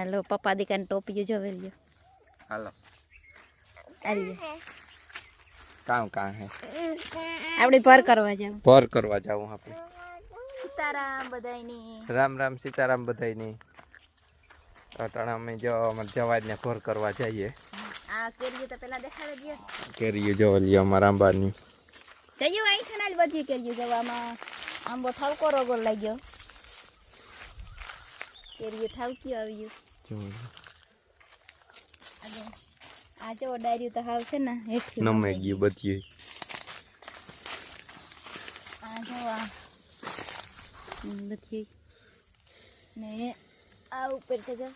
હાલો પપ્પા દીકાને ટોપી જોવે લ્યો હાલો આલી કામ કામ હે આપણે ભર કરવા જાવ ભર કરવા જાવું આપણે સીતારામ બધાયની રામ રામ સીતારામ બધાયની અટાણા અમે જો અમારે જવાજને ભર કરવા જઈએ। આ કેરીઓ તો પેલા દેખાડી દે. કેરીઓ જો લ્યો અમારા આંબાની। જઈએ અહીં છે ને જ બધી કેરીઓ જવામાં. આંબો ઠાવકો રોગો લાગ્યો. કેરીઓ ઠાવકી આવ્યું જો આજે આ જો ડાયરી તો હાવ છે ને હેઠી નમે ગયું બધી. આ જો આ. બધી. ને આ ઉપર છે જો.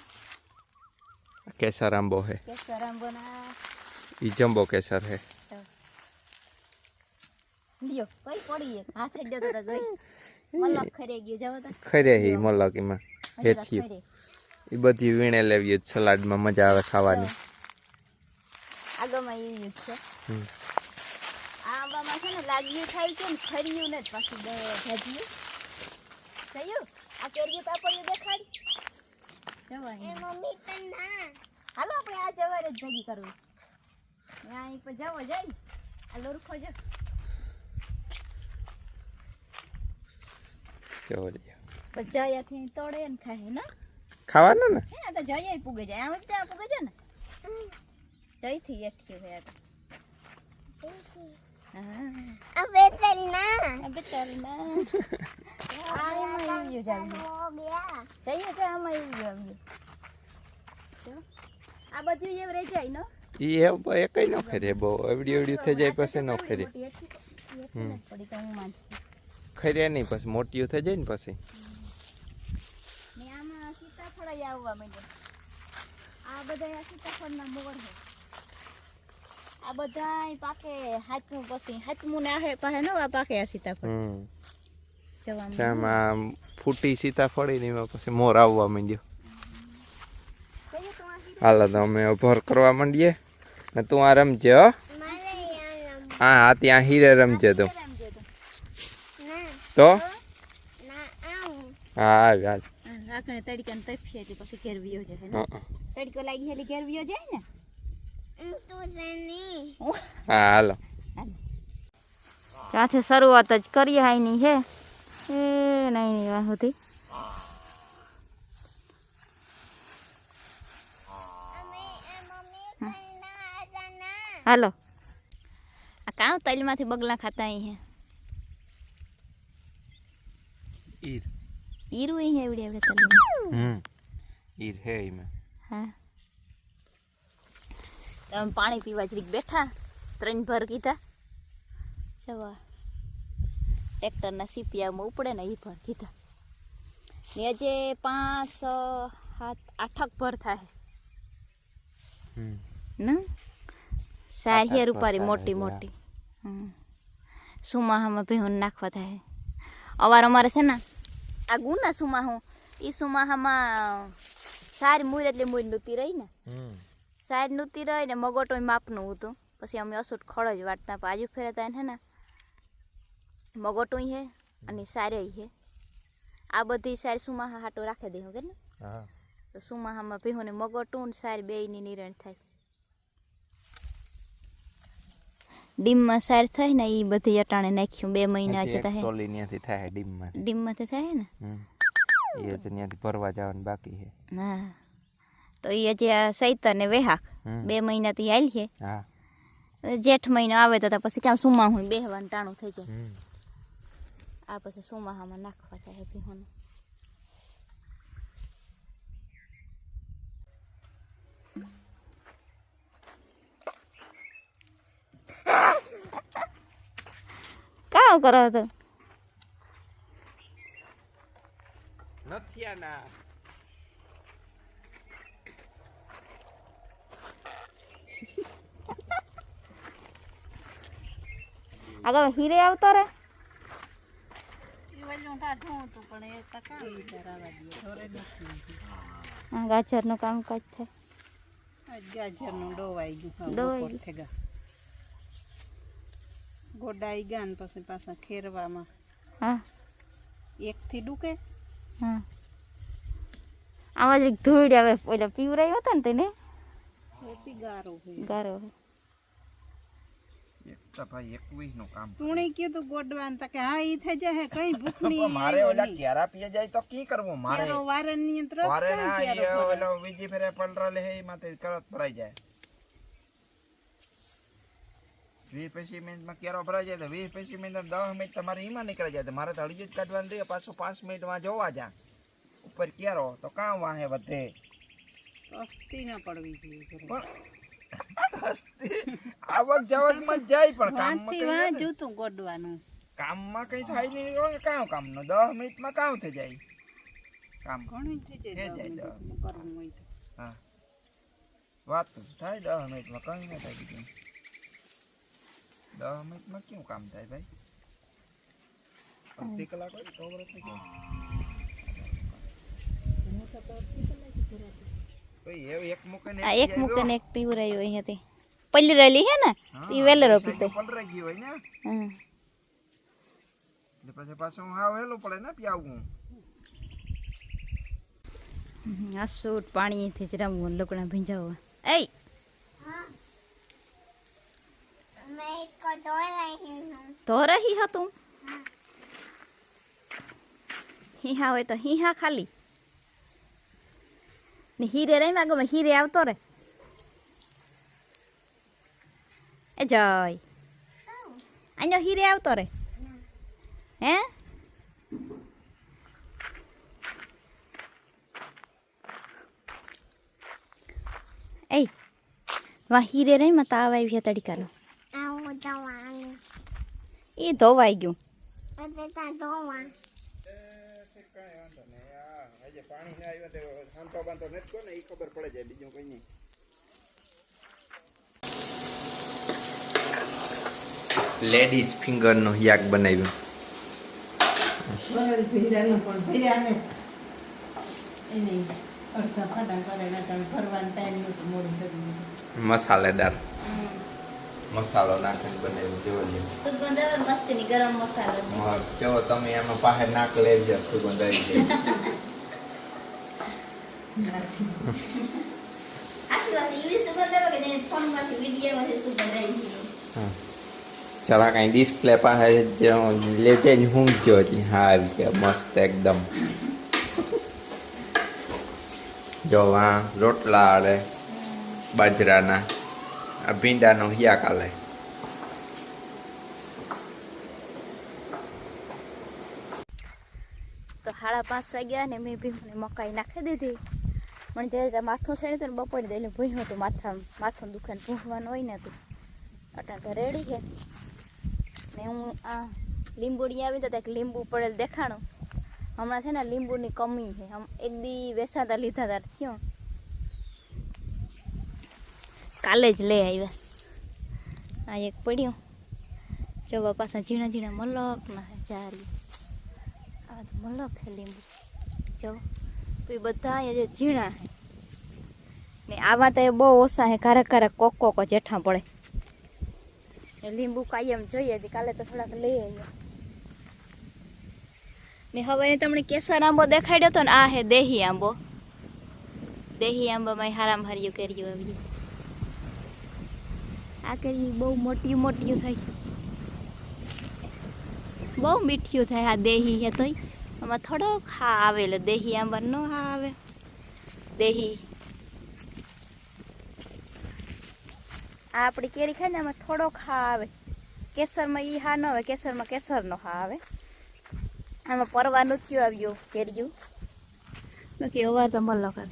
કેસર આંબો હે. કેસર આંબો ના ઈ જમ્બો કેસર હે. લ્યો કઈ પડી હાથે જતો તો ગઈ મલક ખરે ગયો જાવ તો. ખરે હી મલકીમાં એમાં. હેઠી. ખરે. એ બધી વીણે લેવી સલાડમાં મજા આવે ખાવાની. આગળમાં એવી જ છે. આ આંબામાં છે ને લાગ્યું થાય છે ને ખર્યું ને જ પાછું ભાજ્યું થયું? આ કેરીયું કાપડિયું દેખાડ. જવાય. હાલો આપણે આ જવારે જ ભેગી કરવું. અહીં પર જવો જઈ. આ લોરખો જો. જવો લ્યો બસ જયાથી તોડે ને ખાય ને? ખાવાનું ને? હે તો પૂગે જાય. આમ ત્યાં પૂગે છે ને? જયથી એઠી હોય આ તો. હા આ બેતારી ના આ એમાં એવું જઈએ તો આમાં એવું જ આ બધું એમ રહી જાય ને? ઈ એ એકઈ ન ખરે બહુ એવડી એવડી થઈ જાય પછી ન ખરે મોટી એઠી- એઠી ખરે નહીં પછી મોટીઓ થઈ જાય ને પછી. સીતાફળ ય આવવા માંડ્યા આ બધા આ સીતાફળના મોર છે આ બધા પાકે હાથમું પછી હાથમું ને આહે પાસે ન આ પાકે આ સીતાફળ હમ જવામાં આમાં ફૂટી સીતાફળી ને એમાં પછી મોર આવવા માંડ્યો કહીએ તો આ સીતા- હાલો તો અમે ભર કરવા માંડીએ ને તું આ રમજે હો હા હા ત્યાં હીરે રમજે તું રમજે તો. તો હા હાલ હાલ હા, રાખણે તડકાને તપીએ એટલે પછી ઘેરવીઓ જાય ને? હં, હં. તડકો લાગી એટલે ઘેરવીઓ જાય ને? હા હાલો. ત્યાંથી શરૂઆત જ કરીએ હાઈની હે? એ નહીં નહીં વાહ હતી હાલો. આ કાં તલમાંથી બગલા ખાતા અહીં હે? ઈર. ઈરું અહીં એવડે એવડે તલ હમ. ઈર હે એમાં હા. તમે પાણી પીવા જરીક બેઠા ત્રણ ભર કીધા. જવા. ટ્રેક્ટરના સીપિયામાં ઉપડે ને એ ભર કીધા. ને જે પાંચ સાત આઠક ભર થાય. ન? ને રૂપારી મોટી મોટી. હમ. સુમાહામાં ભેહું નાખવા થાય? અવાર અમારે છે ને? આ ગુના સુમાહું ઈ સુમાહામાં સારી મૂર એટલે મૂર નૂતી રહી ને સારી નૂતી રહી ને મગોટો માપનું હતું પછી અમે અસૂટ ખડ જ વાટતા પણ આજુ ફેરતા હે ને મગોટો હે અને સારે હે આ બધી સારી સુમાહા હાટો રાખી દે કે ને તો સુમાહામાં ભીહું ને મગોટું ને સારી બેયની નિરણ થાય ડીમમાં સાર થાય ને એ બધી અટાણે નાખ્યું બે મહિના હજી જતા હે. ટોલી ત્યાંથી થાય ડીમમાં. ડીમમાંથી થાય ને? એ તો ત્યાંથી ભરવા જવાનું બાકી છે હા. તો એ હજી આ સૈતર ને વેહાક. બે મહિનાથી હાલ છે જેઠ મહિનો આવે તો તો પછી ક્યાં સુમા હું બેહવાનું ટાણું થઈ જાય. આ પછી સુમાહામાં નાખવા થાય ભીહોને. કામ કરો તો. નથી આના. આગળ હીરે આવતો રે. ગાજરનું કામ કાજ થાય ગાજરનું ડોવાઈ ગયું ડોવાઈ ગયું. થેગા ગોડાઈ ગયા ને પછી પાછા ખેરવામાં. હા. એકથી ડૂકે. હા. આમાં જ ધૂળ આવે ઓલા પીવરાયો હતો ને તેને? એથી ગારો છે ગારો એક તો ભાઈ એકવીસનું કામ તુણે કીધું ગોડવાન તા કે હા ઈ થઈ જાય કઈ ભૂખ પણ નહીં મારે ઓલા ક્યારા પીએ જાય તો કી કરવું મારે? ક્યારો વારે નિયંત્રણ મારે થાય ના ક્યારો ઈ ફરે. ઓલો બીજી ફેરે પલરા લે એ માથે કરત ભરાઈ જાય. વીસ પચીસ મિનિટમાં કેરો ભરાઈ જાય તો વીસ પચીસ મિનિટ દસ મિનિટ તમારે એમાં નીકળી જાય. મારે તો હળી જ કાઢવાની રહી પાછું પાંચ મિનિટમાં જોવા જા. ઉપર કેરો તો કામ વાહે વધે અસ્તી ના પડવી જોઈએ પણ હસતી આવક જાવકમાં જ જાય પણ કામમાં વાં જોતું ગોડવાનું. કામમાં કઈ થાય નહીં હોય કામ કામનું? દસ મિનિટમાં કામ થઈ જાય? કામ ઘણું થઈ જાય. હા. વાત થાય? દસ મિનિટમાં કઈ ના થાય દસ મિનિટમાં કેવું કામ થાય ભાઈ? અડધી કલાક હોય તો ભાઈ એવું એક મૂકે ને આ એક પીવરાયો અહીંયાથી. પલ્લી રહેલી હે ને? ઈ વેલેરો પીતો. પલરાઈ ગયું હોય ને. એટલે પછી પાછું હાવ હેલું પડે ને હમ, આ સૂટ પાણીથી જ રમવું લોકોને ભીંજાવવા તો રહી હતું? હિહા હોય તો હિહા ખાલી. ને હીરે રહી માં ગમે, હીરે આવતો રે. એ જય. આનો હીરે આવતો રે. હે? એ વા હીરે રહી માં તાવ આવી તડકાનો એ ધોવાઈ ગયું આજે પાણી ના આવ્યો તો શાંતો બાંધો નથી કોને એ ખબર પડે જાય બીજું ધોવાઈ ગયું. લેડીઝ ફિંગરનો યાક બનાવ્યો કરે ને મોડું કરી મસાલેદાર. મસાલો નાખીને બનાવ્યું જોવો લ્યો સુગંધ આવે મસ્તીની ગરમ મસાલો મસ્ત જો તમે એમાં પાસે નાક સુગંધ આવી જાય. વાત એવી સુગંધ આવે આવી ગઈ ચલા કાંઈ ડિસ્પ્લે પાસે જો લેજે ને હું જો હા આવી ગયા મસ્ત એકદમ. જો રોટલા આડે બાજરાના. આ હિયા કાલે તો સાડા પાંચ વાગ્યા ને મેં ભીહુને મકાઈ નાખી દીધી. પણ જ્યારે માથું સડ્યું હતું ને બપોરે એટલે ભૂહ્યું હતું માથા માથું દુખાને ભૂંવાનું હોય ને હતું અટા તો રેડી છે. ને હું આ લીંબુડી આવી તો એક લીંબુ પડેલ દેખાણું. હમણાં છે ને લીંબુની કમી છે. આમ એક દી વેસાતા લીધા તાર થયો. કાલે જ લઈ આવ્યા. આ એક પડ્યું. જવા પાછા ઝીણા ઝીણા મલકમાં જારી આ તો મલક છે લીંબુ. જો એ બધા જે ઝીણા ને આવા તો એ બહુ ઓછા છે કારક કારક કોક કોક જેઠા પડે. એ લીંબુ કાયમ જોઈએ છે કાલે તો થોડાક લઈ આવ્યા. ને હવે તમને કેસર આંબો દેખાડ્યો હતો ને આ હે દેહી આંબો. દેહી આંબામાં હારામ હાર્યું કર્યું આવ્યું આ કરી બહુ મોટી મોટી થઈ બહુ મીઠિયું થાય આ દેહી હે તોય. આમાં થોડો ખા આવે એટલે દેહી આંબા ન હા આવે. દેહી. આ આપણી કેરી ખાય ને આમાં થોડો ખા આવે. કેસરમાં ઈ હા ન આવે, કેસરમાં કેસરનો હા આવે. આમાં પરવાનું થયું આવ્યું કેરીયું. બાકી અવાર તો મલક આવ્યું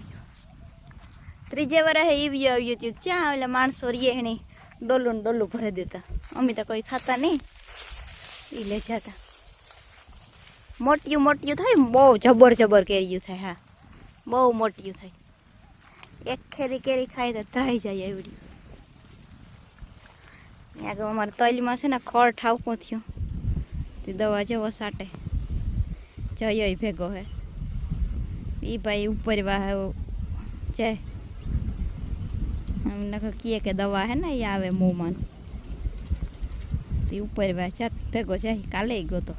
ત્રીજે વરસે ઈવી આવ્યું હતું ક્યાં એટલે માણસો રીએ એણે ડોલું ડોલું ભરી દેતા. અમે તો કોઈ ખાતા નહીં. એ લઈ જતા. મોટિયું મોટિયું થાય બહુ જબર જબર કેરીયું થાય, હા. બહુ મોટિયું થાય. એક ખેરી કેરી ખાય તો ધરાઈ જાય એવડી. આગળ અમારે તલમાં છે ને ખળ ઠાવકું થયું. તે દવા જેવો સાટે. જયો ભેગો હે. એ ભાઈ ઉપર વાહ, જાય. અમને કીએ કે દવા હે ને એ આવે મોંમાં. તે ઉપર જાત ભેગો જાય કાલે ગયો તો.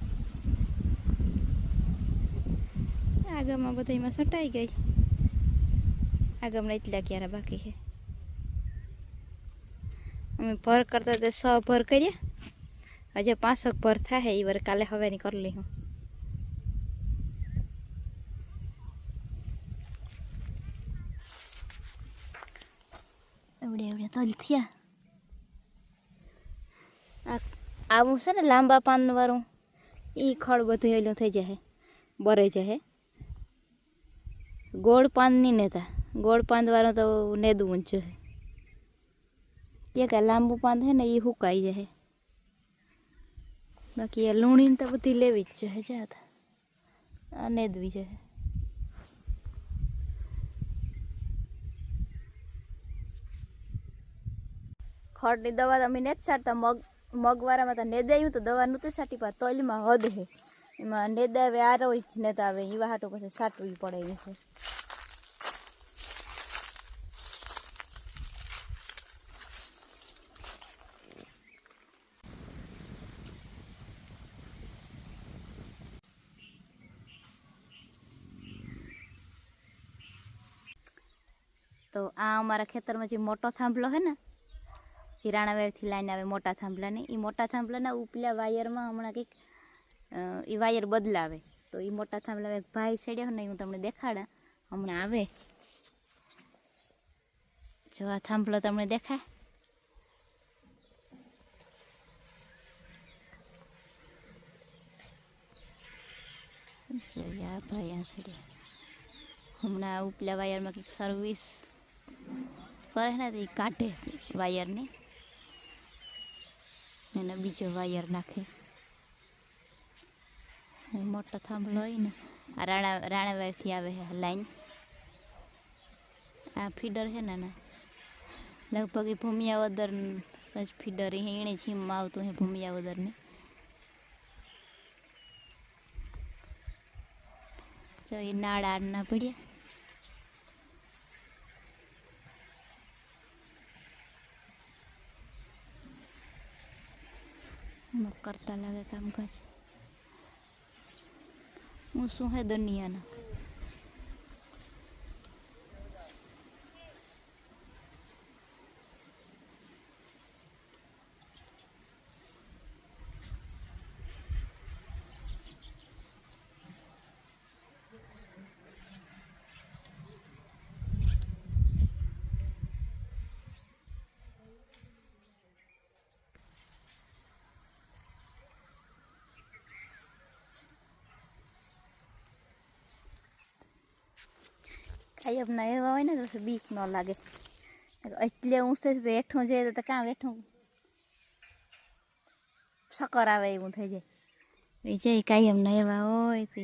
આગળમાં બધામાં સટાઈ ગઈ. આગળમાં એટલા ક્યારે બાકી છે? અમે ભર કરતા તે સો ભર કર્યા. હજે પાંચક ભર થાય એ વાર કાલે હવે ની કરી લઈ હું એવડે એવડે તલ થયા આવું છે ને લાંબા પાન વાળું એ ખળ બધું એલું થઈ જાય બરે જાય ગોળ પાનની નેતા ગોળ પાન વાળું તો નેદવું જ જોઈએ એ કે લાંબુ પાન છે ને એ હુકાઈ જાય બાકી એ લૂણીને તો બધી લેવી જ જોઈએ જાત આ નેદવી જોઈએ ખડની દવા તો અમે નથી સારતા મગ, મગવારામાં તો નેદાયું તો દવા નહોતી સાટી પા તોલમાં હદ હે. એમાં નેદાવે આરો જ નેતા આવે. એવા હાટો પછી સાટવી પડે છે. તો આ અમારા ખેતરમાં જે મોટો થાંભલો હે ને ચિરાણા વેવથી લાઈને આવે મોટા થાંભલાને. એ મોટા થાંભલાના ઉપલા વાયરમાં હમણાં કંઈક એ વાયર બદલાવે. તો એ મોટા થાંભલા એક ભાઈ છેડ્યો ને હું તમને દેખાડા. હમણાં આવે. જો આ થાંભલો તમને દેખાય. આ ભાઈ આ છેડ્યા હમણાં ઉપલા વાયરમાં કંઈક સર્વિસ કરે ને, તો એ કાઢે વાયરને. એને બીજો વાયર નાખે. મોટો થાંભલો હોય ને, આ રાણા રાણાવાયથી આવે છે લાઈન. આ ફીડર છે ને લગભગ એ ભૂમિયાવદર જ ફીડર એણે જીમમાં આવતું હે ભૂમિયાવદરની. જો એ નાળા ના પડ્યા. અમુક કરતા લાગે કામકાજ. હું શું હે દુનિયાના? કાયમના એવા હોય ને તો બીક ન લાગે. એટલે ઊંચે હેઠું જાય તો કાં બેઠું સકર આવે એવું થઈ જાય. જઈ કાયમના એવા હોય તે.